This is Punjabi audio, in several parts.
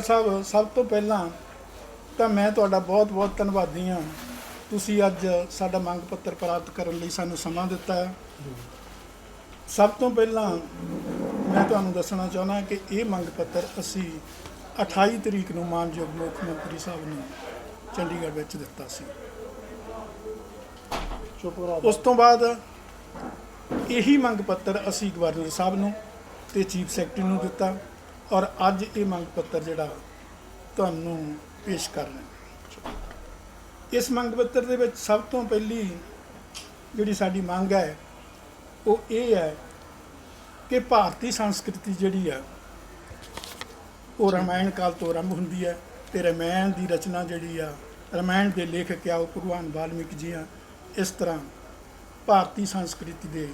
ਸਾਹਿਬ, ਸਭ ਤੋਂ ਪਹਿਲਾਂ ਤਾਂ ਮੈਂ ਤੁਹਾਡਾ ਬਹੁਤ-ਬਹੁਤ ਧੰਨਵਾਦੀ ਹਾਂ। ਤੁਸੀਂ ਅੱਜ ਸਾਡਾ ਮੰਗ ਪੱਤਰ ਪ੍ਰਾਪਤ ਕਰਨ ਲਈ ਸਾਨੂੰ ਸਮਾਂ ਦਿੱਤਾ ਹੈ। ਸਭ ਤੋਂ ਪਹਿਲਾਂ ਮੈਂ ਤੁਹਾਨੂੰ ਦੱਸਣਾ ਚਾਹੁੰਦਾ ਕਿ ਇਹ ਮੰਗ ਪੱਤਰ ਅਸੀਂ 28 ਤਰੀਕ ਨੂੰ ਮਾਨਯੋਗ ਮੁੱਖ ਮੰਤਰੀ ਸਾਹਿਬ ਨੂੰ ਚੰਡੀਗੜ੍ਹ ਵਿੱਚ ਦਿੱਤਾ ਸੀ। ਉਸ ਤੋਂ ਬਾਅਦ ਇਹੀ ਮੰਗ ਪੱਤਰ ਅਸੀਂ ਗਵਰਨਰ ਸਾਹਿਬ ਨੂੰ ਤੇ ਚੀਫ ਸੈਕਟਰੀ ਨੂੰ ਦਿੱਤਾ। ਔਰ ਅੱਜ ਇਹ ਮੰਗ ਪੱਤਰ ਜਿਹੜਾ ਤੁਹਾਨੂੰ ਪੇਸ਼ ਕਰ ਰਹੇ ਇਸ ਮੰਗ ਪੱਤਰ ਦੇ ਵਿੱਚ ਸਭ ਤੋਂ ਪਹਿਲੀ ਜਿਹੜੀ ਸਾਡੀ ਮੰਗ ਹੈ, ਉਹ ਇਹ ਹੈ ਕਿ ਭਾਰਤੀ ਸੰਸਕ੍ਰਿਤੀ ਜਿਹੜੀ ਆ, ਉਹ ਰਾਮਾਇਣ ਕਾਲ ਤੋਂ ਆਰੰਭ ਹੁੰਦੀ ਹੈ ਤੇ ਰਾਮਾਇਣ ਦੀ ਰਚਨਾ ਜਿਹੜੀ ਆ, ਰਾਮਾਇਣ ਦੇ ਲੇਖਕ ਆ, ਉਹ ਭਗਵਾਨ ਵਾਲਮੀਕ ਜੀ ਆ, ਇਸ ਤਰ੍ਹਾਂ ਭਾਰਤੀ ਸੰਸਕ੍ਰਿਤੀ ਦੇ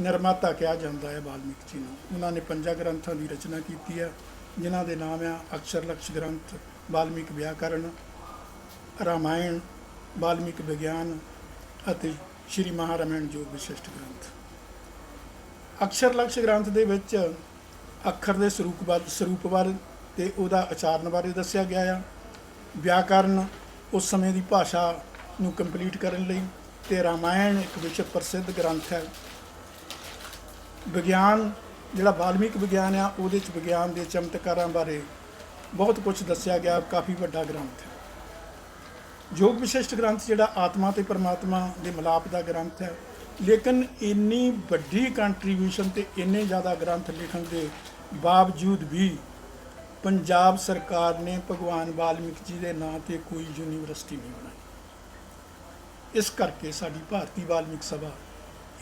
ਨਿਰਮਾਤਾ ਕਿਹਾ ਜਾਂਦਾ ਹੈ ਵਾਲਮੀਕ ਜੀ ਨੂੰ। ਉਹਨਾਂ ਨੇ ਪੰਜਾਂ ਗ੍ਰੰਥਾਂ ਦੀ ਰਚਨਾ ਕੀਤੀ ਹੈ, ਜਿਨ੍ਹਾਂ ਦੇ ਨਾਮ ਆ ਅਕਸ਼ਰ ਲਕਸ਼ ਗ੍ਰੰਥ, ਵਾਲਮੀਕ ਵਿਆਕਰਣ ਰਾਮਾਇਣ, ਵਾਲਮੀਕ ਵਿਗਿਆਨ ਅਤੇ ਸ਼੍ਰੀ ਮਹਾਰਾਮਾਇਣ ਜੋ ਵਿਸ਼ਿਸ਼ਟ ਗ੍ਰੰਥ। ਅਕਸ਼ਰ ਲਕਸ਼ ਗ੍ਰੰਥ ਦੇ ਵਿੱਚ ਅੱਖਰ ਦੇ ਸਰੂਪ ਬਾਰੇ ਸਰੂਪ ਬਾਰੇ ਤੇ ਉਹਦਾ ਉਚਾਰਨ ਬਾਰੇ ਦੱਸਿਆ ਗਿਆ ਆ। ਵਿਆਕਰਨ ਉਸ ਸਮੇਂ ਦੀ ਭਾਸ਼ਾ ਨੂੰ ਕੰਪਲੀਟ ਕਰਨ ਲਈ ਤੇ ਰਾਮਾਇਣ ਇੱਕ ਵਿਸ਼ਵ ਪ੍ਰਸਿੱਧ ਗ੍ਰੰਥ ਹੈ। ਵਿਗਿਆਨ, ਜਿਹੜਾ ਵਾਲਮੀਕ ਵਿਗਿਆਨ ਆ, ਉਹਦੇ ਚ ਵਿਗਿਆਨ ਦੇ ਚਮਤਕਾਰਾਂ ਬਾਰੇ ਬਹੁਤ ਕੁਝ ਦੱਸਿਆ ਗਿਆ, ਕਾਫੀ ਵੱਡਾ ਗ੍ਰੰਥ ਹੈ। ਯੋਗ ਵਿਸ਼ਿਸ਼ਟ ਗ੍ਰੰਥ ਜਿਹੜਾ ਆਤਮਾ ਤੇ ਪਰਮਾਤਮਾ ਦੇ ਮਿਲਾਪ ਦਾ ਗ੍ਰੰਥ ਹੈ। ਲੇਕਿਨ ਇੰਨੀ ਵੱਡੀ ਕੰਟਰੀਬਿਊਸ਼ਨ ਤੇ ਇੰਨੇ ਜ਼ਿਆਦਾ ਗ੍ਰੰਥ ਲਿਖਣ ਦੇ ਬਾਵਜੂਦ ਵੀ ਪੰਜਾਬ ਸਰਕਾਰ ਨੇ ਭਗਵਾਨ ਵਾਲਮੀਕ ਜੀ ਦੇ ਨਾਂ ਤੇ ਕੋਈ ਯੂਨੀਵਰਸਿਟੀ ਨਹੀਂ ਬਣਾਈ। ਇਸ ਕਰਕੇ ਸਾਡੀ ਭਾਰਤੀ ਵਾਲਮੀਕ ਸਭਾ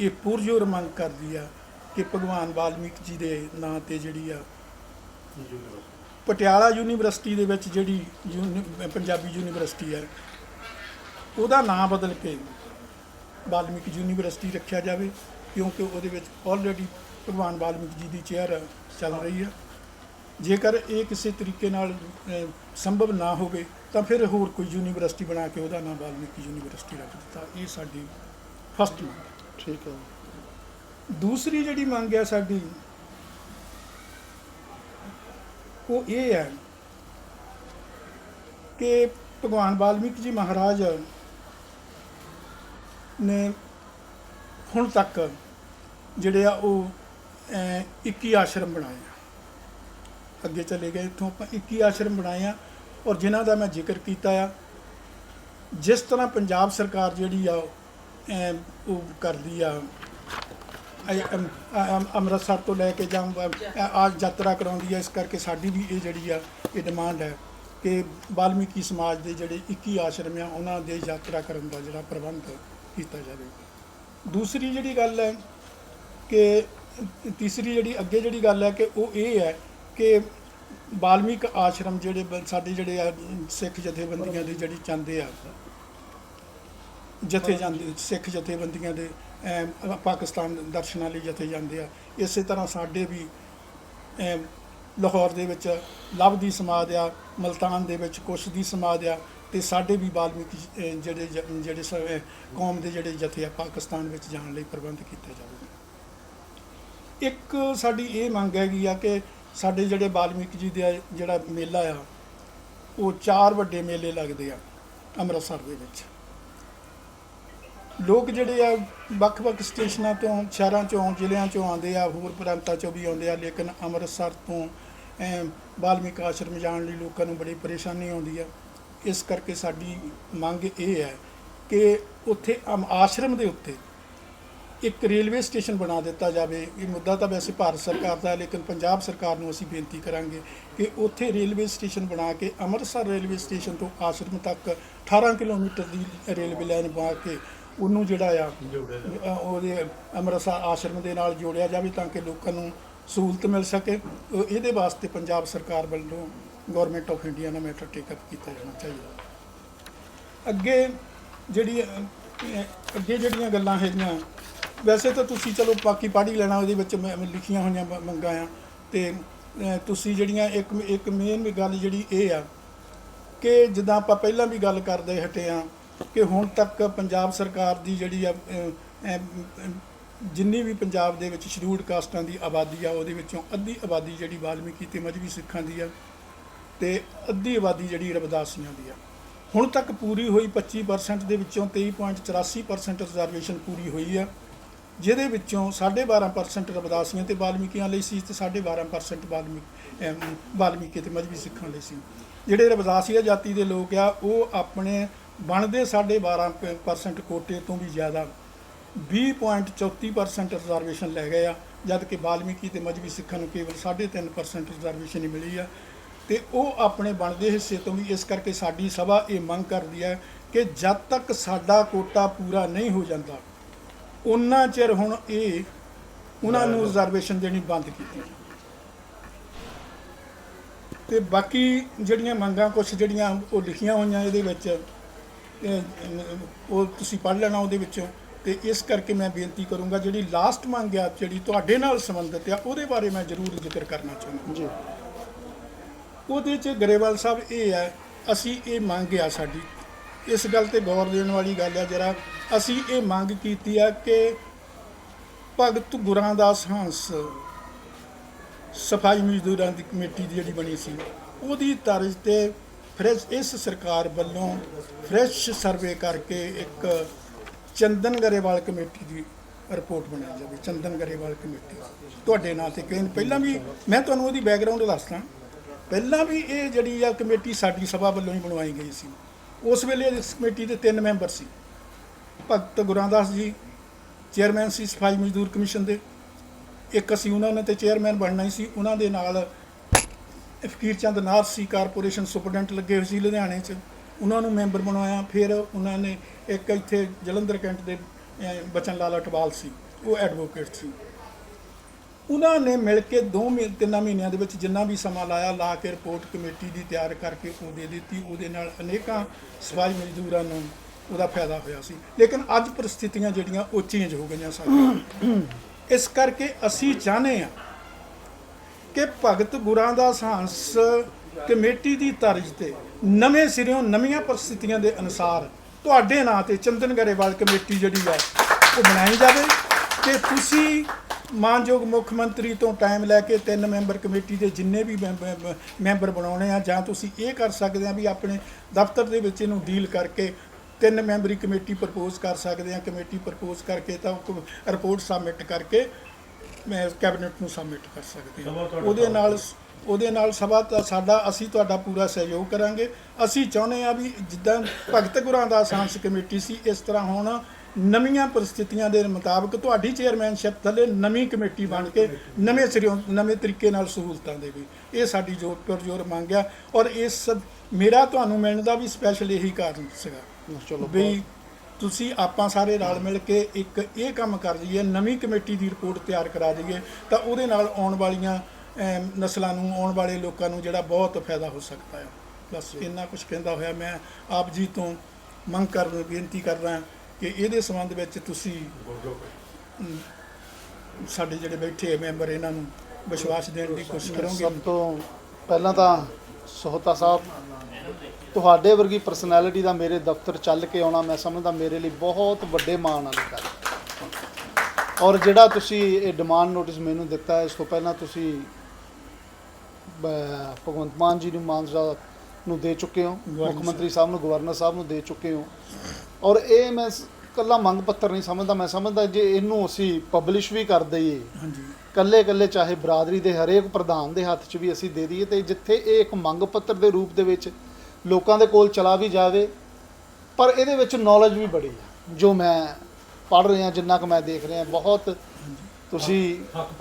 ਇਹ ਪੁਰਜੋਰ ਮੰਗ ਕਰਦੀ ਆ ਕਿ ਭਗਵਾਨ ਵਾਲਮੀਕ ਜੀ ਦੇ ਨਾਂ ਤੇ ਜਿਹੜੀ ਆ ਪਟਿਆਲਾ ਯੂਨੀਵਰਸਿਟੀ ਦੇ ਵਿੱਚ ਜਿਹੜੀ ਪੰਜਾਬੀ ਯੂਨੀਵਰਸਿਟੀ ਹੈ ਉਹਦਾ ਨਾਮ ਬਦਲ ਕੇ ਵਾਲਮੀਕ ਯੂਨੀਵਰਸਿਟੀ ਰੱਖਿਆ ਜਾਵੇ ਕਿਉਂਕਿ ਉਹਦੇ ਵਿੱਚ ਆਲਰੇਡੀ ਭਗਵਾਨ ਵਾਲਮੀਕ ਜੀ ਦੀ ਚੇਅਰ ਚੱਲ ਰਹੀ ਹੈ ਜੇਕਰ ਇਹ ਕਿਸੇ ਤਰੀਕੇ ਨਾਲ ਸੰਭਵ ਨਾ ਹੋਵੇ ਤਾਂ ਫਿਰ ਹੋਰ ਕੋਈ ਯੂਨੀਵਰਸਿਟੀ ਬਣਾ ਕੇ ਉਹਦਾ ਨਾਮ ਵਾਲਮੀਕ ਯੂਨੀਵਰਸਿਟੀ ਰੱਖ ਦਿੱਤਾ। ਇਹ ਸਾਡੀ ਫਸਟ ਮੰਗ। ਠੀਕ ਹੈ ਦੂਸਰੀ ਜਿਹੜੀ ਮੰਗ ਹੈ ਸਾਡੀ ਉਹ ਇਹ ਹੈ ਕਿ ਭਗਵਾਨ ਵਾਲਮੀਕ ਜੀ ਮਹਾਰਾਜ ਨੇ ਹੁਣ ਤੱਕ ਜਿਹੜੇ ਆ ਉਹ ਅਹ, 21 ਆਸ਼ਰਮ ਬਣਾਏ ਆ। ਅੱਗੇ ਚਲੇ ਗਏ ਇੱਥੋਂ ਆਪਾਂ 21 ਆਸ਼ਰਮ ਬਣਾਏ ਆ ਔਰ ਜਿਨ੍ਹਾਂ ਦਾ ਮੈਂ ਜ਼ਿਕਰ ਕੀਤਾ ਆ ਜਿਸ ਤਰ੍ਹਾਂ ਪੰਜਾਬ ਸਰਕਾਰ ਜਿਹੜੀ ਆ ਉਹ ਕਰਦੀ ਆ ਅ- ਅਮ- ਅਮ- ਅੰਮ੍ਰਿਤਸਰ ਤੋਂ ਲੈ ਕੇ ਜਾਂ ਆ ਯਾਤਰਾ ਕਰਾਉਂਦੀ ਹੈ, ਇਸ ਕਰਕੇ ਸਾਡੀ ਵੀ ਇਹ ਜਿਹੜੀ ਆ, ਇਹ ਡਿਮਾਂਡ ਹੈ ਕਿ ਵਾਲਮੀਕੀ ਸਮਾਜ ਦੇ ਜਿਹੜੇ 21 ਆਸ਼ਰਮ ਆ, ਉਹਨਾਂ ਦੇ ਯਾਤਰਾ ਕਰਨ ਦਾ ਜਿਹੜਾ ਪ੍ਰਬੰਧ ਕੀਤਾ ਜਾਵੇ। ਦੂਸਰੀ ਜਿਹੜੀ ਗੱਲ ਹੈ ਕਿ, ਤੀਸਰੀ ਜਿਹੜੀ, ਅੱਗੇ ਜਿਹੜੀ ਗੱਲ ਹੈ ਕਿ ਉਹ ਇਹ ਹੈ ਕਿ ਵਾਲਮੀਕ ਆਸ਼ਰਮ ਜਿਹੜੇ ਬ- ਸਾਡੇ ਜਿਹੜੇ ਆ, ਸਿੱਖ ਜਥੇਬੰਦੀਆਂ ਦੇ ਜਿਹੜੀ ਚਾਹੁੰਦੇ ਆ, ਜਥੇ ਜਾਂਦੇ, ਸਿੱਖ ਜਥੇਬੰਦੀਆਂ ਦੇ ਪਾਕਿਸਤਾਨ ਦਰਸ਼ਨਾਂ ਲਈ ਜਥੇ ਜਾਂਦੇ ਆ ਇਸੇ ਤਰ੍ਹਾਂ ਸਾਡੇ ਵੀ ਲਾਹੌਰ ਦੇ ਵਿੱਚ ਲਵ ਦੀ ਸਮਾਦ ਆ ਮਲਤਾਨ ਦੇ ਵਿੱਚ ਕੁਸ਼ ਦੀ ਸਮਾਦ ਆ ਤੇ ਸਾਡੇ ਵੀ ਵਾਲਮੀਕੀ ਅਹ, ਜਿਹੜੇ ਜਿਹੜੇ ਸ- ਕੌਮ ਦੇ ਜਿਹੜੇ ਜਥੇ ਆ ਪਾਕਿਸਤਾਨ ਵਿੱਚ ਜਾਣ ਲਈ ਪ੍ਰਬੰਧ ਕੀਤਾ ਜਾਵੇ ਇੱਕ ਸਾਡੀ ਇਹ ਮੰਗ ਹੈਗੀ ਆ ਕਿ ਸਾਡੇ ਜਿਹੜੇ ਬਾਲਮੀਕ ਜੀ ਦਾ ਜਿਹੜਾ ਮੇਲਾ ਆ ਉਹ ਚਾਰ ਵੱਡੇ ਮੇਲੇ ਲੱਗਦੇ ਆ ਅੰਮ੍ਰਿਤਸਰ ਦੇ ਵਿੱਚ। ਲੋਕ ਜਿਹੜੇ ਆ, ਵੱਖ-ਵੱਖ ਸਟੇਸ਼ਨਾਂ ਤੋਂ, ਸ਼ਹਿਰਾਂ ਚੋਂ, ਜ਼ਿਲ੍ਹਿਆਂ ਚੋਂ ਆਉਂਦੇ ਆ, ਹੋਰ ਪ੍ਰਾਂਤਾਂ ਚੋਂ ਵੀ ਆਉਂਦੇ ਆ, ਲੇਕਿਨ ਅੰਮ੍ਰਿਤਸਰ ਤੋਂ ਬਾਲਮੀਕ ਆਸ਼ਰਮ ਜਾਣ ਲਈ ਲੋਕਾਂ ਨੂੰ ਬੜੀ ਪਰੇਸ਼ਾਨੀ ਆਉਂਦੀ ਆ। ਇਸ ਕਰਕੇ ਸਾਡੀ ਮੰਗ ਇਹ ਹੈ ਕਿ ਉੱਥੇ ਆਸ਼ਰਮ ਦੇ ਉੱਤੇ ਇੱਕ ਰੇਲਵੇ ਸਟੇਸ਼ਨ ਬਣਾ ਦਿੱਤਾ ਜਾਵੇ। ਇਹ ਮੁੱਦਾ ਤਾਂ ਵੈਸੇ ਭਾਰਤ ਸਰਕਾਰ ਦਾ ਹੈ, ਲੇਕਿਨ ਪੰਜਾਬ ਸਰਕਾਰ ਨੂੰ ਅਸੀਂ ਬੇਨਤੀ ਕਰਾਂਗੇ ਕਿ ਉੱਥੇ ਰੇਲਵੇ ਸਟੇਸ਼ਨ ਬਣਾ ਕੇ, ਅੰਮ੍ਰਿਤਸਰ ਰੇਲਵੇ ਸਟੇਸ਼ਨ ਤੋਂ ਆਸ਼ਰਮ ਤੱਕ 18 ਕਿਲੋਮੀਟਰ ਦੀ ਰੇਲਵੇ ਲਾਈਨ ਬਣਾ ਕੇ ਉਹਨੂੰ ਜਿਹੜਾ ਆ ਅ, ਉਹਦੇ ਅੰਮ੍ਰਿਤਸਰ ਆਸ਼ਰਮ ਦੇ ਨਾਲ ਜੋੜਿਆ ਜਾਵੇ ਤਾਂ ਕਿ ਲੋਕਾਂ ਨੂੰ ਸਹੂਲਤ ਮਿਲ ਸਕੇ। ਅ, ਇਹਦੇ ਵਾਸਤੇ ਪੰਜਾਬ ਸਰਕਾਰ ਵੱਲੋਂ ਗਵਰਨਮੈਂਟ ਆਫ ਇੰਡੀਆ ਨਾਲ ਮੈਟਰ ਟੇਕ ਅਪ ਕੀਤਾ ਜਾਣਾ ਚਾਹੀਦਾ। ਅੱਗੇ ਜਿਹੜੀ ਅੱਗੇ ਜਿਹੜੀਆਂ ਗੱਲਾਂ ਹੈਗੀਆਂ ਵੈਸੇ ਤਾਂ ਤੁਸੀਂ ਚਲੋ ਬਾਕੀ ਪੜ੍ਹ ਹੀ ਲੈਣਾ ਉਹਦੇ ਵਿੱਚ ਮੈਂ- ਮੈਂ ਲਿਖੀਆਂ ਹੋਈਆਂ ਮ- ਮੰਗਾਂ ਆ। ਤੇ ਤੁਸੀਂ ਜਿਹੜੀਆਂ ਇੱਕ ਇੱਕ ਮੇਨ ਗੱਲ ਜਿਹੜੀ ਇਹ ਆ ਕਿ ਜਿੱਦਾਂ ਆਪਾਂ ਪਹਿਲਾਂ ਵੀ ਗੱਲ ਕਰਦੇ ਹਟੇ ਆ ਕਿ ਹੁਣ ਤੱਕ ਪੰਜਾਬ ਸਰਕਾਰ ਦੀ ਜਿਹੜੀ ਆ ਜਿੰਨੀ ਵੀ ਪੰਜਾਬ ਦੇ ਵਿੱਚ ਸ਼ਡਿਊਲਡ ਕਾਸਟਾਂ ਦੀ ਆਬਾਦੀ ਆ, ਉਹਦੇ ਵਿੱਚੋਂ ਅੱਧੀ ਆਬਾਦੀ ਜਿਹੜੀ ਵਾਲਮੀਕੀ ਤੇ ਮਜਬੀ ਸਿੱਖਾਂ ਦੀ ਆ ਤੇ ਅੱਧੀ ਆਬਾਦੀ ਜਿਹੜੀ ਰਵਿਦਾਸੀਆਂ ਦੀ ਆ। ਹੁਣ ਤੱਕ ਪੂਰੀ ਹੋਈ 25% ਦੇ ਵਿੱਚੋਂ 23.84% ਰਿਜ਼ਰਵੇਸ਼ਨ ਪੂਰੀ ਹੋਈ ਆ, ਜਿਹਦੇ ਵਿੱਚੋਂ 12.5% ਰਵਿਦਾਸੀਆਂ ਤੇ ਬਾਲਮੀਕੀਆਂ ਲਈ ਸੀ ਤੇ 12.5% ਬਾਲਮੀਕ ਵਾਲਮੀਕੀ ਬਾਲਮੀਕੀ ਤੇ ਮਜਬੀ ਸਿੱਖਾਂ ਲਈ ਸੀ। ਜਿਹੜੇ ਰਵਿਦਾਸੀਆ ਜਾਤੀ ਦੇ ਲੋਕ ਆ, ਉਹ ਆਪਣੇ ਬਣਦੇ 12.5% ਕੋਟੇ ਤੋਂ ਵੀ ਜ਼ਿਆਦਾ। 20.34% ਰਿਜ਼ਰਵੇਸ਼ਨ ਲੈ ਗਏ ਆ ਜਦ ਕਿ ਬਾਲਮੀਕੀ ਤੇ ਮਜਬੀ ਸਿੱਖਾਂ ਨੂੰ ਕੇਵਲ 3.5% ਰਿਜ਼ਰਵੇਸ਼ਨ ਹੀ ਮਿਲੀ ਆ। ਤੇ ਉਹ ਆਪਣੇ ਬਣਦੇ ਹਿੱਸੇ ਤੋਂ ਵੀ ਇਸ ਕਰਕੇ ਸਾਡੀ ਸਭਾ ਇਹ ਮੰਗ ਕਰਦੀ ਹੈ ਕਿ ਜਦ ਤੱਕ ਸਾਡਾ ਕੋਟਾ ਪੂਰਾ ਨਹੀਂ ਹੋ ਜਾਂਦਾ ਉਹਨਾਂ ਚਿਰ ਹੁਣ ਇਹ ਉਹਨਾਂ ਨੂੰ ਰਿਜ਼ਰਵੇਸ਼ਨ ਦੇਣੀ ਬੰਦ ਕੀਤੀ ਤੇ ਬਾਕੀ ਜਿਹੜੀਆਂ ਮੰਗਾਂ ਕੁਝ ਜਿਹੜੀਆਂ ਉਹ ਲਿਖੀਆਂ ਹੋਈਆਂ ਇਹਦੇ ਵਿੱਚ ਉਹ ਤੁਸੀਂ ਪੜ੍ਹ ਲੈਣਾ ਉਹਦੇ ਵਿੱਚੋਂ। ਤੇ ਇਸ ਕਰਕੇ ਮੈਂ ਬੇਨਤੀ ਕਰੂੰਗਾ ਜਿਹੜੀ ਲਾਸਟ ਮੰਗ ਆ ਜਿਹੜੀ ਤੁਹਾਡੇ ਨਾਲ ਸੰਬੰਧਿਤ ਆ ਉਹਦੇ ਬਾਰੇ ਮੈਂ ਜ਼ਰੂਰ ਜ਼ਿਕਰ ਕਰਨਾ ਚਾਹੁੰਦਾ। ਜੀ। ਉਹਦੇ ਚ ਗਰੇਵਾਲ ਸਾਹਿਬ ਇਹ ਹੈ ਅਸੀਂ ਇਹ ਮੰਗ ਆ ਸਾਡੀ। ਇਸ ਗੱਲ ਤੇ ਗੌਰ ਦੇਣ ਵਾਲੀ ਗੱਲ ਆ ਜਰਾ ਅਸੀਂ ਇਹ ਮੰਗ ਕੀਤੀ ਆ ਕਿ ਭਗਤ ਗੁਰਾਂਦਾਸ ਹੰਸ ਸਫ਼ਾਈ ਮਜ਼ਦੂਰਾਂ ਦੀ ਕਮੇਟੀ ਦੀ ਜਿਹੜੀ ਬਣੀ ਸੀ ਉਹਦੀ ਤਰਜ਼ ਤੇ ਫਰੈਸ਼, ਇਸ ਸਰਕਾਰ ਵੱਲੋਂ ਫਰੈਸ਼ ਸਰਵੇ ਕਰਕੇ ਇੱਕ ਚੰਦਨ ਗਰੇਵਾਲ ਕਮੇਟੀ ਦੀ ਰਿਪੋਰਟ ਬਣਾਈ ਜਾਵੇ, ਚੰਦਨ ਗਰੇਵਾਲ ਕਮੇਟੀ। ਤੁਹਾਡੇ ਨਾਂ ਤੇ ਕਿਉਂ ਪਹਿਲਾਂ ਵੀ ਮੈਂ ਤੁਹਾਨੂੰ ਉਹਦੀ ਬੈਕਗ੍ਰਾਉਂਡ ਦੱਸਦਾ। ਪਹਿਲਾਂ ਵੀ ਇਹ ਜਿਹੜੀ ਆ ਕਮੇਟੀ ਸਾਡੀ ਸਭਾ ਵੱਲੋਂ ਹੀ ਬਣਵਾਈ ਗਈ ਸੀ। ਉਸ ਵੇਲੇ ਇਸ ਕਮੇਟੀ ਦੇ ਤਿੰਨ ਮੈਂਬਰ ਸੀ। ਭਗਤ ਗੁਰਾਂਦਾਸ ਜੀ, ਚੇਅਰਮੈਨ ਸੀ ਸਫ਼ਾਈ ਮਜ਼ਦੂਰ ਕਮਿਸ਼ਨ ਦੇ। ਇੱਕ ਅਸੀਂ ਉਹਨਾਂ ਨੇ ਤੇ ਚੇਅਰਮੈਨ ਬਣਨਾ ਹੀ ਸੀ। ਉਹਨਾਂ ਦੇ ਨਾਲ ਫਕੀਰ ਚੰਦ ਨਾਥ ਸੀ ਕਾਰਪੋਰੇਸ਼ਨ ਸੁਪਰਡੈਂਟ ਲੱਗੇ ਹੋਏ ਸੀ ਲੁਧਿਆਣੇ 'ਚ। ਉਹਨਾਂ ਨੂੰ ਮੈਂਬਰ ਬਣਾਇਆ। ਫਿਰ ਉਹਨਾਂ ਨੇ ਇੱਕ ਇੱਥੇ ਜਲੰਧਰ ਕੈਂਟ ਦੇ ਬਚਨ ਲਾਲ ਅਟਵਾਲ ਸੀ। ਉਹ ਐਡਵੋਕੇਟ ਸੀ। ਉਹਨਾਂ ਨੇ ਮਿਲ ਕੇ ਦੋ ਮਹੀ- ਤਿੰਨਾਂ ਮਹੀਨਿਆਂ ਦੇ ਵਿੱਚ ਜਿੰਨਾ ਵੀ ਸਮਾਂ ਲਾਇਆ, ਲਾ ਕੇ ਰਿਪੋਰਟ ਕਮੇਟੀ ਦੀ ਤਿਆਰ ਕਰਕੇ ਉਹ ਦੇ ਦਿੱਤੀ। ਉਹਦੇ ਨਾਲ ਅਨੇਕਾਂ ਸਫ਼ਾਈ ਮਜ਼ਦੂਰਾਂ ਨੂੰ ਉਹਦਾ ਫਾਇਦਾ ਹੋਇਆ ਸੀ। ਲੇਕਿਨ ਅੱਜ ਪਰਿਸਥਿਤੀਆਂ ਜਿਹੜੀਆਂ, ਉਹ ਚੇਂਜ ਹੋ ਗਈਆਂ ਸਾਡੀਆਂ ਇਸ ਕਰਕੇ ਅਸੀਂ ਚਾਹੁੰਦੇ ਹਾਂ ਕਿ ਭਗਤ ਗੁਰਾਂ ਦਾ ਹੰਸ ਕਮੇਟੀ ਦੀ ਤਰਜ਼ ਤੇ ਨਵੇਂ ਸਿਰਿਓਂ ਨਵੀਆਂ ਪਰਿਸਥਿਤੀਆਂ ਦੇ ਅਨੁਸਾਰ ਤੁਹਾਡੇ ਨਾਂ ਤੇ ਚੰਦਨ ਗਰੇਵਾਲ ਕਮੇਟੀ ਜਿਹੜੀ ਹੈ ਉਹ ਬਣਾਈ ਜਾਵੇ ਤੇ ਤੁਸੀਂ ਮਾਨਯੋਗ ਮੁੱਖ ਮੰਤਰੀ ਤੋਂ ਟਾਈਮ ਲੈ ਕੇ ਤਿੰਨ ਮੈਂਬਰ ਕਮੇਟੀ ਦੇ ਜਿੰਨੇ ਵੀ ਮੈਂਬ- ਮੈਂਬਰ ਬਣਾਉਣੇ ਆ ਜਾਂ ਤੁਸੀਂ ਇਹ ਕਰ ਸਕਦੇ ਆ ਵੀ ਆਪਣੇ ਦਫ਼ਤਰ ਦੇ ਵਿੱਚ ਇਹਨੂੰ ਡੀਲ ਕਰਕੇ ਤਿੰਨ ਮੈਂਬਰੀ ਕਮੇਟੀ ਪ੍ਰਪੋਜ਼ ਕਰ ਸਕਦੇ ਆ, ਕਮੇਟੀ ਪ੍ਰਪੋਜ਼ ਕਰਕੇ ਤਾਂ ਰਿਪੋਰਟ ਸਬਮਿਟ ਕਰਕੇ ਮੈਂ ਕੈਬਨਿਟ ਨੂੰ ਸਬਮਿਟ ਕਰ ਸਕਦੇ ਹਾਂ। ਉਹਦੇ ਨਾਲ ਉਹਦੇ ਨਾਲ ਸਭਾ ਦਾ ਸਾਡਾ ਅਸੀਂ ਤੁਹਾਡਾ ਪੂਰਾ ਸਹਿਯੋਗ ਕਰਾਂਗੇ। ਅਸੀਂ ਚਾਹੁੰਦੇ ਆ ਵੀ ਜਿੱਦਾਂ ਭਗਤ ਗੁਰਾਂ ਦਾ ਸਾਂਸ ਕਮੇਟੀ ਸੀ ਇਸ ਤਰ੍ਹਾਂ ਹੁਣ ਨਵੀਆਂ ਪਰਿਸਥਿਤੀਆਂ ਦੇ ਮੁਤਾਬਕ ਤੁਹਾਡੀ ਚੇਅਰਮੈਨਸ਼ਿਪ ਥੱਲੇ ਨਵੀਂ ਕਮੇਟੀ ਬਣ ਕੇ ਨਵੇਂ ਸਿਰਿਓਂ ਨਵੇਂ ਤਰੀਕੇ ਨਾਲ ਸਹੂਲਤਾਂ ਦੇਵੇ। ਇਹ ਸਾਡੀ ਜੋਰ ਪੁਰਜੋਰ ਮੰਗ ਆ। ਔਰ ਇਸ ਮੇਰਾ ਤੁਹਾਨੂੰ ਮਿਲਣ ਦਾ ਵੀ ਸਪੈਸ਼ਲ ਇਹੀ ਕਾਰਨ ਸੀਗਾ ਚਲੋ ਵੀ ਤੁਸੀਂ ਆਪਾਂ ਸਾਰੇ ਰਲ ਮਿਲ ਕੇ ਇੱਕ ਇਹ ਕੰਮ ਕਰ ਲਈਏ ਨਵੀਂ ਕਮੇਟੀ ਦੀ ਰਿਪੋਰਟ ਤਿਆਰ ਕਰਾ ਦਈਏ ਤਾਂ ਉਹਦੇ ਨਾਲ ਆਉਣ ਵਾਲੀਆਂ ਨਸਲਾਂ ਨੂੰ ਆਉਣ ਵਾਲੇ ਲੋਕਾਂ ਨੂੰ ਜਿਹੜਾ ਬਹੁਤ ਫਾਇਦਾ ਹੋ ਸਕਦਾ ਹੈ। ਬਸ ਇੰਨਾ ਕੁਝ ਕਹਿੰਦਾ ਹੋਇਆ ਮੈਂ ਆਪ ਜੀ ਤੋਂ ਮੰਗ ਕਰ ਬੇਨਤੀ ਕਰਦਾ ਕਿ ਇਹਦੇ ਸੰਬੰਧ ਵਿੱਚ ਤੁਸੀਂ ਸਾਡੇ ਜਿਹੜੇ ਬੈਠੇ ਮੈਂਬਰ ਇਹਨਾਂ ਨੂੰ ਵਿਸ਼ਵਾਸ ਦੇਣ ਦੀ ਕੋਸ਼ਿਸ਼ ਕਰੋਗੇ? ਸਭ ਤੋਂ ਪਹਿਲਾਂ ਤਾਂ ਸੋਹਤਾ ਸਾਹਿਬ ਤੁਹਾਡੇ ਵਰਗੀ ਪਰਸਨੈਲਿਟੀ ਦਾ ਮੇਰੇ ਦਫ਼ਤਰ ਚੱਲ ਕੇ ਆਉਣਾ ਮੈਂ ਸਮਝਦਾ ਮੇਰੇ ਲਈ ਬਹੁਤ ਵੱਡੇ ਮਾਣ ਵਾਲੀ ਗੱਲ ਹੈ। ਔਰ ਜਿਹੜਾ ਤੁਸੀਂ ਇਹ ਡਿਮਾਂਡ ਨੋਟਿਸ ਮੈਨੂੰ ਦਿੱਤਾ ਹੈ, ਇਸ ਤੋਂ ਪਹਿਲਾਂ ਤੁਸੀਂ ਭਗਵੰਤ ਮਾਨ ਜੀ ਨੂੰ ਮਾਨ ਸਾਹਿਬ ਨੂੰ ਦੇ ਚੁੱਕੇ ਹੋ ਮੁੱਖ ਮੰਤਰੀ ਸਾਹਿਬ। ਨੂੰ ਗਵਰਨਰ ਸਾਹਿਬ ਨੂੰ ਦੇ ਚੁੱਕੇ ਹੋ। ਔਰ ਇਹ ਮੈਂ ਕੱਲਾ ਮੰਗ ਪੱਤਰ ਨਹੀਂ ਸਮਝਦਾ ਮੈਂ ਸਮਝਦਾ ਜੇ ਇਹਨੂੰ ਅਸੀਂ ਪਬਲਿਸ਼ ਵੀ ਕਰ ਦਈਏ ਹਾਂਜੀ। ਕੱਲੇ ਕੱਲੇ ਚਾਹੇ ਬਰਾਦਰੀ ਦੇ ਹਰੇਕ ਪ੍ਰਧਾਨ ਦੇ ਹੱਥ 'ਚ ਵੀ ਅਸੀਂ ਦੇ ਦਈਏ ਤੇ ਜਿੱਥੇ ਇਹ ਇੱਕ ਮੰਗ ਪੱਤਰ ਦੇ ਰੂਪ ਦੇ ਵਿੱਚ ਲੋਕਾਂ ਦੇ ਕੋਲ ਚਲਾ ਵੀ ਜਾਵੇ, ਪਰ ਇਹਦੇ ਵਿੱਚ ਨੌਲੇਜ ਵੀ ਬੜੀ ਹੈ ਜੋ ਮੈਂ ਪੜ੍ਹ ਰਿਹਾ, ਜਿੰਨਾ ਕੁ ਮੈਂ ਦੇਖ ਰਿਹਾ, ਬਹੁਤ ਤੁਸੀਂ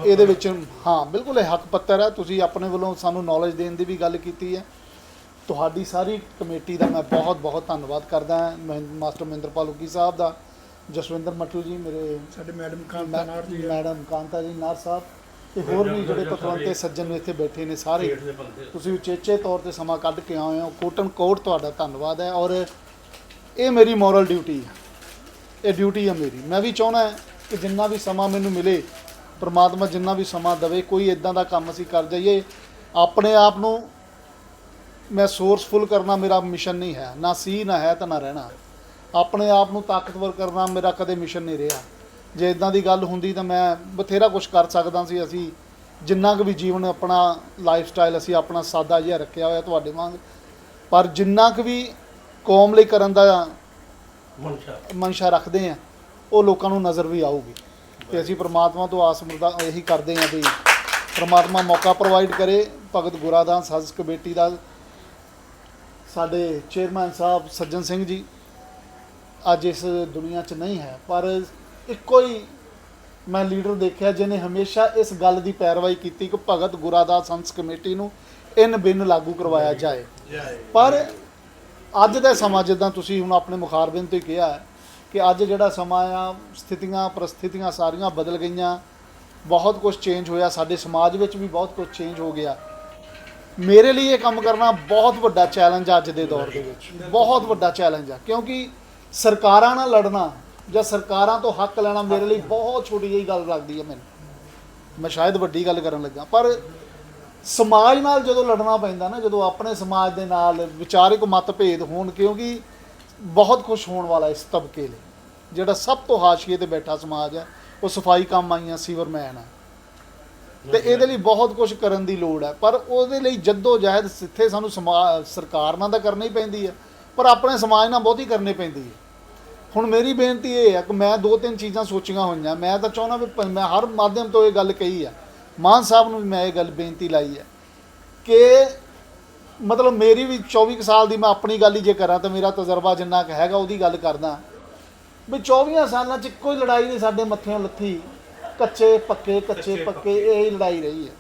ਇਹਦੇ ਵਿੱਚ, ਹਾਂ, ਬਿਲਕੁਲ ਇਹ ਹੱਕ ਪੱਤਰ ਹੈ ਤੁਸੀਂ ਆਪਣੇ ਵੱਲੋਂ ਸਾਨੂੰ ਨੌਲੇਜ ਦੇਣ ਦੀ ਵੀ ਗੱਲ ਕੀਤੀ ਹੈ। ਤੁਹਾਡੀ ਸਾਰੀ ਕਮੇਟੀ ਦਾ ਮੈਂ ਬਹੁਤ ਬਹੁਤ ਧੰਨਵਾਦ ਕਰਦਾ ਹਾਂ, ਮਹਿੰ- ਮਾਸਟਰ ਮਹਿੰਦਰਪਾਲ ਉਗੀ ਸਾਹਿਬ ਦਾ। ਜਸਵਿੰਦਰ ਮੱਟੂ ਜੀ ਮੇਰੇ ਸਾਡੇ ਮੈਡਮ ਕਾਂਤਾ ਨਾਰ ਜੀ। ਮੈਡਮ ਕਾਂਤਾ ਜੀ ਨਾਰ ਸਾਹਿਬ ਤੇ ਹੋਰ ਵੀ ਜਿਹੜੇ ਪਤਵੰਤੇ ਸੱਜਣ ਇੱਥੇ ਬੈਠੇ ਨੇ ਸਾਰੇ। ਤੁਸੀਂ ਉਚੇਚੇ ਤੌਰ ਤੇ ਸਮਾਂ ਕੱਢ ਕੇ ਆਏ ਹੋ। ਕੋਟਨ ਕੋਟ ਤੁਹਾਡਾ ਧੰਨਵਾਦ ਹੈ ਔਰ ਇਹ ਮੇਰੀ ਮੋਰਲ ਡਿਊਟੀ ਹੈ ਇਹ ਡਿਊਟੀ ਹੈ ਮੇਰੀ। ਮੈਂ ਵੀ ਚਾਹੁੰਦਾ ਕਿ ਜਿੰਨਾ ਵੀ ਸਮਾਂ ਮੈਨੂੰ ਮਿਲੇ ਪ੍ਰਮਾਤਮਾ ਜਿੰਨਾ ਵੀ ਸਮਾਂ ਦੇਵੇ ਕੋਈ ਇਦਾਂ ਦਾ ਕੰਮ ਅਸੀਂ ਕਰ ਜਾਈਏ। ਆਪਣੇ ਆਪ ਨੂੰ ਮੈਂ ਸੋਰਸਫੁਲ ਕਰਨਾ ਮੇਰਾ ਮਿਸ਼ਨ ਨਹੀਂ ਹੈ। ਨਾ ਸੀ ਨਾ ਹੈ ਤਾਂ ਨਾ ਰਹਿਣਾ। ਆਪਣੇ ਆਪ ਨੂੰ ਤਾਕਤਵਰ ਕਰਨਾ ਮੇਰਾ ਕਦੇ ਮਿਸ਼ਨ ਨਹੀਂ ਰਿਹਾ। ਜੇ ਇਦਾਂ ਦੀ ਗੱਲ ਹੁੰਦੀ ਤਾਂ ਮੈਂ ਬਥੇਰਾ ਕੁਝ ਕਰ ਸਕਦਾ ਸੀ। ਅਸੀਂ ਜਿੰਨਾ ਕੁ ਵੀ ਜੀਵਨ ਆਪਣਾ ਲਾਈਫ ਸਟਾਈਲ ਅਸੀਂ ਆਪਣਾ ਸਾਦਾ ਜਿਹਾ ਰੱਖਿਆ ਹੋਇਆ ਤੁਹਾਡੇ ਵਾਂਗ। ਪਰ ਜਿੰਨਾ ਕੁ ਵੀ ਕੌਮ ਲਈ ਕਰਨ ਦਾ ਮਨਸ਼ਾ। ਮਨਸ਼ਾ ਰੱਖਦੇ ਆ ਉਹ ਲੋਕਾਂ ਨੂੰ ਨਜ਼ਰ ਵੀ ਆਊਗੀ। ਤੇ ਅਸੀਂ ਪ੍ਰਮਾਤਮਾ ਤੋਂ ਆਸ ਮੁਰਦਾ ਇਹੀ ਕਰਦੇ ਆ ਵੀ ਪ੍ਰਮਾਤਮਾ ਮੌਕਾ ਪ੍ਰੋਵਾਈਡ ਕਰੇ। ਭਗਤ ਗੁਰਾਦਾਸ ਹਜ ਕਮੇਟੀ ਦਾ ਸਾਡੇ ਚੇਅਰਮੈਨ ਸਾਹਿਬ ਸੱਜਣ ਸਿੰਘ ਜੀ ਅੱਜ ਇਸ ਦੁਨੀਆ 'ਚ ਨਹੀਂ ਹੈ ਪਰ ਇੱਕੋ ਹੀ ਮੈਂ ਲੀਡਰ ਦੇਖਿਆ ਜਿਹਨੇ ਹਮੇਸ਼ਾ ਇਸ ਗੱਲ ਦੀ ਪੈਰਵਾਈ ਕੀਤੀ ਕਿ ਭਗਤ ਗੁਰਾਦਾਸ ਹੰਸ ਕਮੇਟੀ ਨੂੰ ਇਨ ਬਿਨ ਲਾਗੂ ਕਰਵਾਇਆ ਜਾਏ। ਪਰ ਅੱਜ ਦਾ ਸਮਾਂ ਜਿੱਦਾਂ ਤੁਸੀਂ ਹੁਣ ਆਪਣੇ ਮੁਖਾਰਬਿੰਦ ਤੋਂ ਹੀ ਕਿਹਾ ਹੈ ਕਿ ਅੱਜ ਜਿਹੜਾ ਸਮਾਂ ਆ ਸਥਿਤੀਆਂ ਪ੍ਰਸਥਿਤੀਆਂ ਸਾਰੀਆਂ ਬਦਲ ਗਈਆਂ ਬਹੁਤ ਕੁਝ ਚੇਂਜ ਹੋਇਆ ਸਾਡੇ ਸਮਾਜ ਵਿੱਚ ਵੀ ਬਹੁਤ ਕੁਝ ਚੇਂਜ ਹੋ ਗਿਆ। ਮੇਰੇ ਲਈ ਇਹ ਕੰਮ ਕਰਨਾ ਬਹੁਤ ਵੱਡਾ ਚੈਲੰਜ ਅੱਜ ਦੇ ਦੌਰ ਦੇ ਵਿੱਚ। ਬਹੁਤ ਵੱਡਾ ਚੈਲੰਜ ਆ ਕਿਉਂਕਿ ਸਰਕਾਰਾਂ ਨਾਲ ਲੜਨਾ ਜਾਂ ਸਰਕਾਰਾਂ ਤੋਂ ਹੱਕ ਲੈਣਾ ਮੇਰੇ ਲਈ ਬਹੁਤ ਛੋਟੀ ਜਿਹੀ ਗੱਲ ਲੱਗਦੀ ਹੈ ਮੈਨੂੰ। ਮੈਂ ਸ਼ਾਇਦ ਵੱਡੀ ਗੱਲ ਕਰਨ ਲੱਗਾ। ਪਰ ਸਮਾਜ ਨਾਲ ਜਦੋਂ ਲੜਨਾ ਪੈਂਦਾ ਨਾ, ਜਦੋਂ ਆਪਣੇ ਸਮਾਜ ਦੇ ਨਾਲ ਵਿਚਾਰਿਕ ਮਤਭੇਦ ਹੋਣ, ਕਿਉਂਕਿ ਬਹੁਤ ਕੁਝ ਹੋਣ ਵਾਲਾ ਇਸ ਤਬਕੇ ਲਈ। ਜਿਹੜਾ ਸਭ ਤੋਂ ਹਾਸ਼ੀਏ ਤੇ ਬੈਠਾ ਸਮਾਜ ਹੈ, ਉਹ ਸਫ਼ਾਈ ਕੰਮ ਆਈਆਂ, ਸੀਵਰਮੈਨ ਹੈ ਤੇ ਇਹਦੇ ਲਈ ਬਹੁਤ ਕੁਝ ਕਰਨ ਦੀ ਲੋੜ ਹੈ। ਪਰ ਉਹਦੇ ਲਈ ਜੱਦੋ ਜਹਿਦ ਸਿੱਥੇ ਸਾਨੂੰ ਸਮਾ- ਸਰਕਾਰ ਨਾਲ ਤਾਂ ਕਰਨੀ ਪੈਂਦੀ ਹੈ। ਪਰ ਆਪਣੇ ਸਮਾਜ ਨਾਲ ਬਹੁਤੀ ਕਰਨੀ ਪੈਂਦੀ ਹੈ। ਹੁਣ ਮੇਰੀ ਬੇਨਤੀ ਇਹ ਹੈ ਕਿ ਮੈਂ ਦੋ ਤਿੰਨ ਚੀਜ਼ਾਂ ਸੋਚੀਆਂ ਹੋਈਆਂ। ਮੈਂ ਤਾਂ ਚਾਹੁੰਦਾ ਵੀ ਮੈਂ ਹਰ ਮਾਧਿਅਮ ਤੋਂ ਇਹ ਗੱਲ ਕਹੀ ਆ ਮਾਨ ਸਾਹਿਬ ਨੂੰ ਵੀ ਮੈਂ ਇਹ ਗੱਲ ਬੇਨਤੀ ਲਾਈ ਹੈ ਕਿ ਮਤਲਬ ਮੇਰੀ ਵੀ 24 ਕੁ ਸਾਲ ਦੀ ਮੈਂ ਆਪਣੀ ਗੱਲ ਹੀ ਜੇ ਕਰਾਂ ਤਾਂ ਮੇਰਾ ਤਜਰਬਾ ਜਿੰਨਾ ਕੁ ਹੈਗਾ ਉਹਦੀ ਗੱਲ ਕਰਦਾ। ਵੀ 24 ਸਾਲਾਂ 'ਚ ਕੋਈ ਲੜਾਈ ਨਹੀਂ ਸਾਡੇ ਮੱਥਿਓਂ ਲੱਥੀ। ਕੱਚੇ ਪੱਕੇ ਕੱਚੇ ਪੱਕੇ। ਇਹ ਹੀ ਲੜਾਈ ਰਹੀ ਹੈ।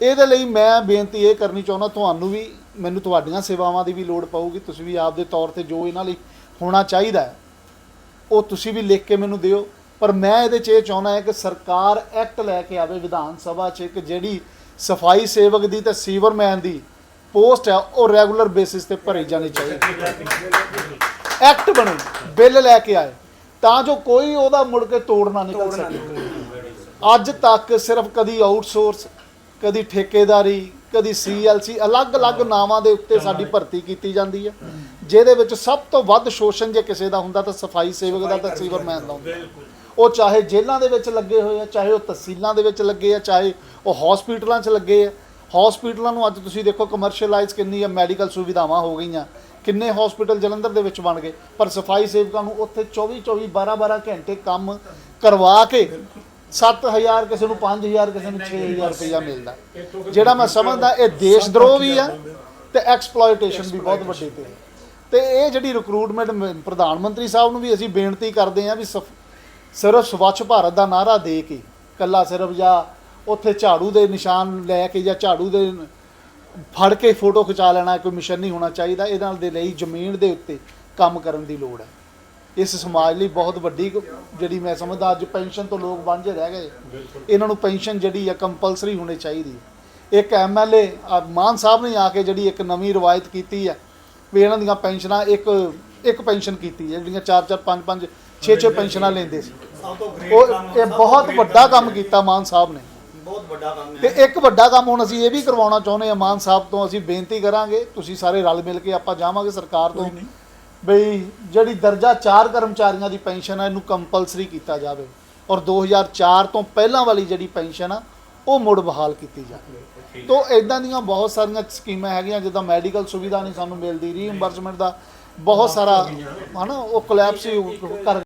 ਇਹਦੇ ਲਈ ਮੈਂ ਬੇਨਤੀ ਇਹ ਕਰਨੀ ਚਾਹੁੰਦਾ ਤੁਹਾਨੂੰ ਵੀ ਮੈਨੂੰ ਤੁਹਾਡੀਆਂ ਸੇਵਾਵਾਂ ਦੀ ਵੀ ਲੋੜ ਪਊਗੀ, ਤੁਸੀਂ ਵੀ ਆਪਦੇ ਤੌਰ ਤੇ ਜੋ ਇਹਨਾਂ ਲਈ ਹੋਣਾ ਚਾਹੀਦਾ ਹੈ, ਉਹ ਤੁਸੀਂ ਵੀ ਲਿਖ ਕੇ ਮੈਨੂੰ ਦਿਓ। ਪਰ ਮੈਂ ਇਹਦੇ 'ਚ ਇਹ ਚਾਹੁੰਦਾ ਹੈ ਕਿ ਸਰਕਾਰ ਐਕਟ ਲੈ ਕੇ ਆਵੇ ਵਿਧਾਨ ਸਭਾ 'ਚ ਕਿ ਜਿਹੜੀ ਸਫ਼ਾਈ ਸੇਵਕ ਦੀ ਤੇ ਸੀਵਰਮੈਨ ਦੀ ਪੋਸਟ ਹੈ, ਉਹ ਰੈਗੂਲਰ ਬੇਸਿਸ ਤੇ ਭਰੀ ਜਾਣੀ ਚਾਹੀਦੀ ਐਕਟ ਬਣੇ, ਬਿੱਲ ਲੈ ਕੇ ਆਏ, ਤਾਂ ਜੋ ਕੋਈ ਉਹਦਾ ਮੁੜ ਕੇ ਤੋੜਨਾ ਨਿਕਲ ਸਕੇ। ਅੱਜ ਤੱਕ ਸਿਰਫ ਕਦੀ ਆਊਟਸੋਰਸ ਕਦੀ ਠੇਕੇਦਾਰੀ ਕਦੀ ਸੀਐਲਸੀ ਅਲੱਗ-ਅਲੱਗ ਨਾਵਾਂ ਦੇ ਉੱਤੇ ਸਾਡੀ ਭਰਤੀ ਕੀਤੀ ਜਾਂਦੀ ਹੈ। ਜਿਹਦੇ ਵਿੱਚ ਸਭ ਤੋਂ ਵੱਧ ਸ਼ੋਸ਼ਣ ਜੇ ਕਿਸੇ ਦਾ ਹੁੰਦਾ ਤਾਂ ਸਫ਼ਾਈ ਸੇਵਕ ਦਾ ਤਾਂ ਸੀਵਰਮੈਨ ਦਾ ਹੁੰਦਾ। ਉਹ ਚਾਹੇ ਜੇਲ੍ਹਾਂ ਦੇ ਵਿੱਚ ਲੱਗੇ ਹੋਏ ਆ ਚਾਹੇ ਉਹ ਤਹਿਸੀਲਾਂ ਦੇ ਵਿੱਚ ਲੱਗੇ ਆ ਚਾਹੇ ਉਹ ਹਸਪੀਟਲਾਂ 'ਚ ਲੱਗੇ ਆ। ਹਸਪੀਟਲਾਂ ਨੂੰ ਅੱਜ ਤੁਸੀਂ ਦੇਖੋ ਕਮਰਸ਼ੀਅਲਾਈਜ਼ ਕਿੰਨੀ ਆ ਮੈਡੀਕਲ ਸੁਵਿਧਾਵਾਂ ਹੋ ਗਈਆਂ। ਕਿੰਨੇ ਹਸਪੀਟਲ ਜਲੰਧਰ ਦੇ ਵਿੱਚ ਬਣ ਗਏ। ਪਰ ਸਫ਼ਾਈ ਸੇਵਕਾਂ ਨੂੰ ਉੱਥੇ 24 24 12 12 ਘੰਟੇ ਕੰਮ ਕਰਵਾ ਕੇ 7000 ਕਿਸੇ ਨੂੰ 5000 ਕਿਸੇ ਨੂੰ 6000 ਰੁਪਇਆ ਮਿਲਦਾ। ਜਿਹੜਾ ਮੈਂ ਸਮਝਦਾ ਇਹ ਦੇਸ਼ ਦਰੋਹ ਵੀ ਆ ਤੇ ਐਕਸਪਲੋਇਟੇਸ਼ਨ ਵੀ ਬਹੁਤ ਵੱਡੀ ਤੇ ਤੇ ਇਹ ਜਿਹੜੀ ਰਿਕਰੂਟਮੈਂਟ ਪ੍ਰਧਾਨ ਮੰਤਰੀ ਸਾਹਿਬ ਨੂੰ ਵੀ ਅਸੀਂ ਬੇਨਤੀ ਕਰਦੇ ਹਾਂ ਵੀ ਸਿਰਫ ਸਵੱਛ ਭਾਰਤ ਦਾ ਨਾਰਾ ਦੇ ਕੇ ਕੱਲਾ ਸਿਰਫ ਜਾਂ ਉੱਥੇ ਝਾੜੂ ਦੇ ਨਿਸ਼ਾਨ ਲੈ ਕੇ ਜਾਂ ਝਾੜੂ ਦੇ ਫੜ ਕੇ ਫੋਟੋ ਖਿਚਾ ਲੈਣਾ ਕੋਈ ਮਿਸ਼ਨ ਨਹੀਂ ਹੋਣਾ ਚਾਹੀਦਾ। ਇਹਦੇ ਨਾਲ ਦੇ ਲਈ ਜ਼ਮੀਨ ਦੇ ਉੱਤੇ ਕੰਮ ਕਰਨ ਦੀ ਲੋੜ ਹੈ। ਇਸ ਸਮਾਜ ਲਈ ਬਹੁਤ ਵੱਡੀ ਜਿਹੜੀ ਮੈਂ ਸਮਝਦਾ ਅੱਜ ਪੈਨਸ਼ਨ ਤੋਂ ਲੋਕ ਵਾਂਝੇ ਰਹਿ ਗਏ। ਇਹਨਾਂ ਨੂੰ ਪੈਨਸ਼ਨ ਜਿਹੜੀ ਹੈ ਕੰਪਲਸਰੀ ਹੋਣੀ ਚਾਹੀਦੀ। ਇੱਕ ਐਮਐਲਏ ਮਾਨ ਸਾਹਿਬ ਨੇ ਆ ਕੇ ਜਿਹੜੀ ਇੱਕ ਨਵੀਂ ਰਵਾਇਤ ਕੀਤੀ ਹੈ ਵੀ ਇਹਨਾਂ ਦੀਆਂ ਪੈਨਸ਼ਨਾਂ ਇੱਕ ਇੱਕ ਪੈਨਸ਼ਨ ਕੀਤੀ ਹੈ ਜਿਹੜੀਆਂ 4 4 5 5 6 6 ਪੈਨਸ਼ਨਾਂ ਲੈਂਦੇ ਸੀ। ਤੋਂ ਉਹ ਇਹ ਬਹੁਤ ਵੱਡਾ ਕੰਮ ਕੀਤਾ ਮਾਨ ਸਾਹਿਬ ਨੇ। ਬਹੁਤ ਵੱਡਾ ਕੰਮ ਤੇ ਹੈ। ਇੱਕ ਵੱਡਾ ਕੰਮ ਹੁਣ ਅਸੀਂ ਇਹ ਵੀ ਕਰਵਾਉਣਾ ਚਾਹੁੰਦੇ ਹਾਂ ਮਾਨ ਸਾਹਿਬ ਤੋਂ ਅਸੀਂ ਬੇਨਤੀ ਕਰਾਂਗੇ ਤੁਸੀਂ ਸਾਰੇ ਰਲ ਮਿਲ ਕੇ ਆਪਾਂ ਜਾਵਾਂਗੇ ਸਰਕਾਰ ਤੋਂ। ਬਈ ਜਿਹੜੀ ਦਰਜਾ 4 ਕਰਮਚਾਰੀਆਂ ਦੀ ਪੈਨਸ਼ਨ ਹੈ ਇਹਨੂੰ ਕੰਪਲਸਰੀ ਕੀਤਾ ਜਾਵੇ। ਔਰ 2004 ਤੋਂ ਪਹਿਲਾਂ ਵਾਲੀ ਜਿਹੜੀ ਪੈਨਸ਼ਨ ਆ, ਉਹ ਮੁੜ ਬਹਾਲ ਕੀਤੀ ਜਾਵੇ। ਤੋਂ ਇਦਾਂ ਦੀਆਂ ਬਹੁਤ ਸਾਰੀਆਂ ਸਕੀਮਾਂ ਹੈਗੀਆਂ, ਜਿੱਦਾਂ ਮੈਡੀਕਲ ਸੁਵਿਧਾ ਨਹੀਂ ਸਾਨੂੰ ਮਿਲਦੀ ਰੀਇੰਬਰਸਮੈਂਟ ਦਾ ਬਹੁਤ ਸਾਰਾ, ਹਨਾ, ਉਹ ਕੋਲੈਪਸ ਕਰ